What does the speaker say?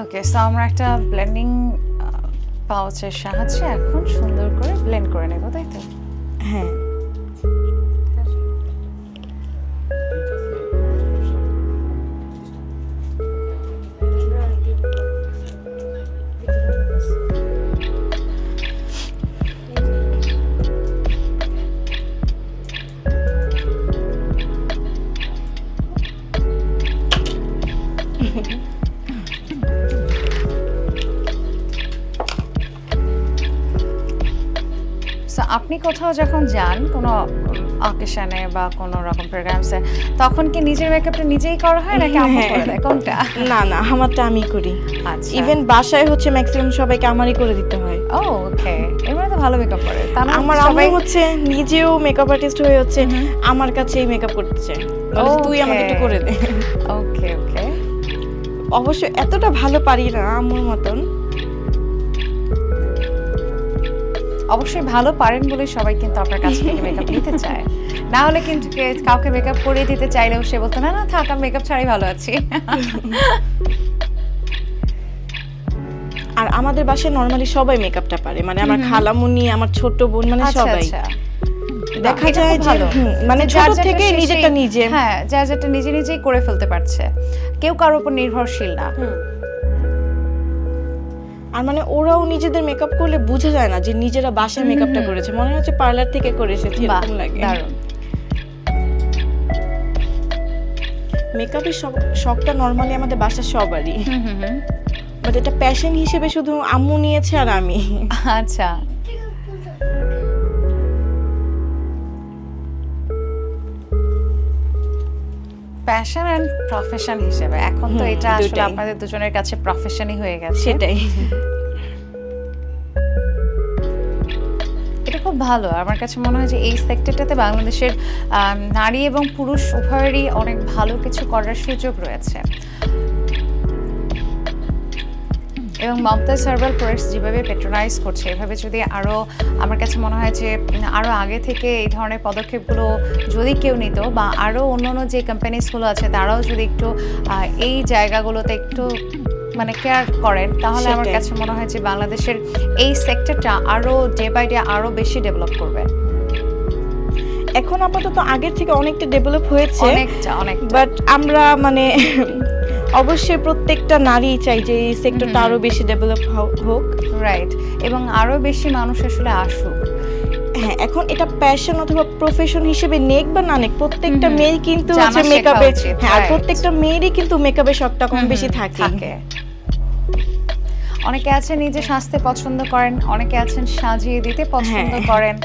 Okay so আমরা একটা blending পাউচের সাহায্যে এখন সুন্দর করে ব্লেন্ড করে নেব, তাই তো? হ্যাঁ। আপনি কোথাও যখন যান কোনো অকেশনে বা কোনো রকম প্রোগ্রামসে তখন কি নিজের মেকআপটা নিজেই করা হয় নাকি আপনি হ্যাঁ। করে দেয়? কোনটা? না না আমারটা আমি করি। আচ্ছা। ইভেন বাসায় হচ্ছে ম্যাক্সিমাম সবাইকে আমারই করে দিতে হয়। ও ওকে এবারে তো ভালো মেকআপ করে। তা না আমার আম্মু হচ্ছে নিজেও মেকআপ আর্টিস্ট হয়ে হচ্ছে আমার কাছেই মেকআপ করতেছে। বলে তুই আমাকে একটু করে দে। ওকে ওকে অবশ্য এতটা ভালো পারি না আম্মুর মতন। অবশ্যই ভালো পারেন বলে সবাই কিন্তু আপনার কাছ থেকে মেকআপ নিতে চায়। না হলে কিন্তু কাউকে মেকআপ করিয়ে দিতে চাইলেও সে বলতো না না থাক আমি মেকআপ ছাড়াই ভালো আছি। আর আমাদের বাসায় নর্মালি সবাই মেকআপটা পারে। মানে আমার খালামুনি আমার ছোট বোন মানে আচ্ছা সবাই। আচ্ছা। দেখা যায় যে মানে ছোট থেকে সেই- নিজে। হ্যাঁ যার যেটা নিজে নিজেই করে ফেলতে পারছে। কেউ কারোর উপর নির্ভরশীল না। আর মানে ওরাও নিজেদের মেকআপ করলে বোঝা যায় না যে নিজেরা বাসায় মেকআপটা করেছে। মনে হচ্ছে পার্লার থেকে করে এসেছে এরকম লাগে। দারুণ। মেকআপের শখটা নর্মালি আমাদের বাসার সবারই। বাট এটা প্যাশন হিসেবে শুধু আম্মু নিয়েছে আর আমি। আচ্ছা। প্যাশন এন্ড প্রফেশন হিসেবে। এখন তো এটা আসলে আপনাদের দুজনের কাছে প্রফেশনই হয়ে গেছে। সেটাই। এটা খুব ভালো। আমার কাছে মনে হয় যে এই সেক্টরটাতে বাংলাদেশের নারী এবং পুরুষ উভয়েরই অনেক ভালো কিছু করার সুযোগ রয়েছে। এবং মমতাজ সার্ভাল প্রোডাক্টস যেভাবে পেট্রোনাইজ করছে এভাবে যদি আরও আমার কাছে মনে হয় যে আরও আগে থেকে এই ধরনের পদক্ষেপগুলো যদি কেউ নিত বা আরও অন্য অন্য যে কোম্পানিজগুলো আছে তারাও যদি একটু এই জায়গাগুলোতে একটু মানে কেয়ার করেন তাহলে আমার কাছে মনে হয় যে বাংলাদেশের এই সেক্টরটা আরও ডে বাই ডে আরও বেশি ডেভেলপ করবে। এখন আপাতত আগের থেকে অনেকটা ডেভেলপ হয়েছে বাট আমরা মানে অবশ্যই প্রত্যেকটা নারী চাই যে এই সেক্টরটা আরও বেশি ডেভেলপ হোক। রাইট এবং আরও বেশি মানুষ আসলে আসুক। হ্যাঁ এখন এটা প্যাশন অথবা প্রফেশন হিসেবে নেক বা না নেক প্রত্যেকটা। মেয়ের কিন্তু হচ্ছে হ্যাঁ প্রত্যেকটা মেয়েরই কিন্তু মেকআপের শখটা কম বেশি থাকে। অনেকে আছেন নিজে সাজতে পছন্দ করেন অনেকে আছেন সাজিয়ে দিতে পছন্দ হ্যাঁ। করেন।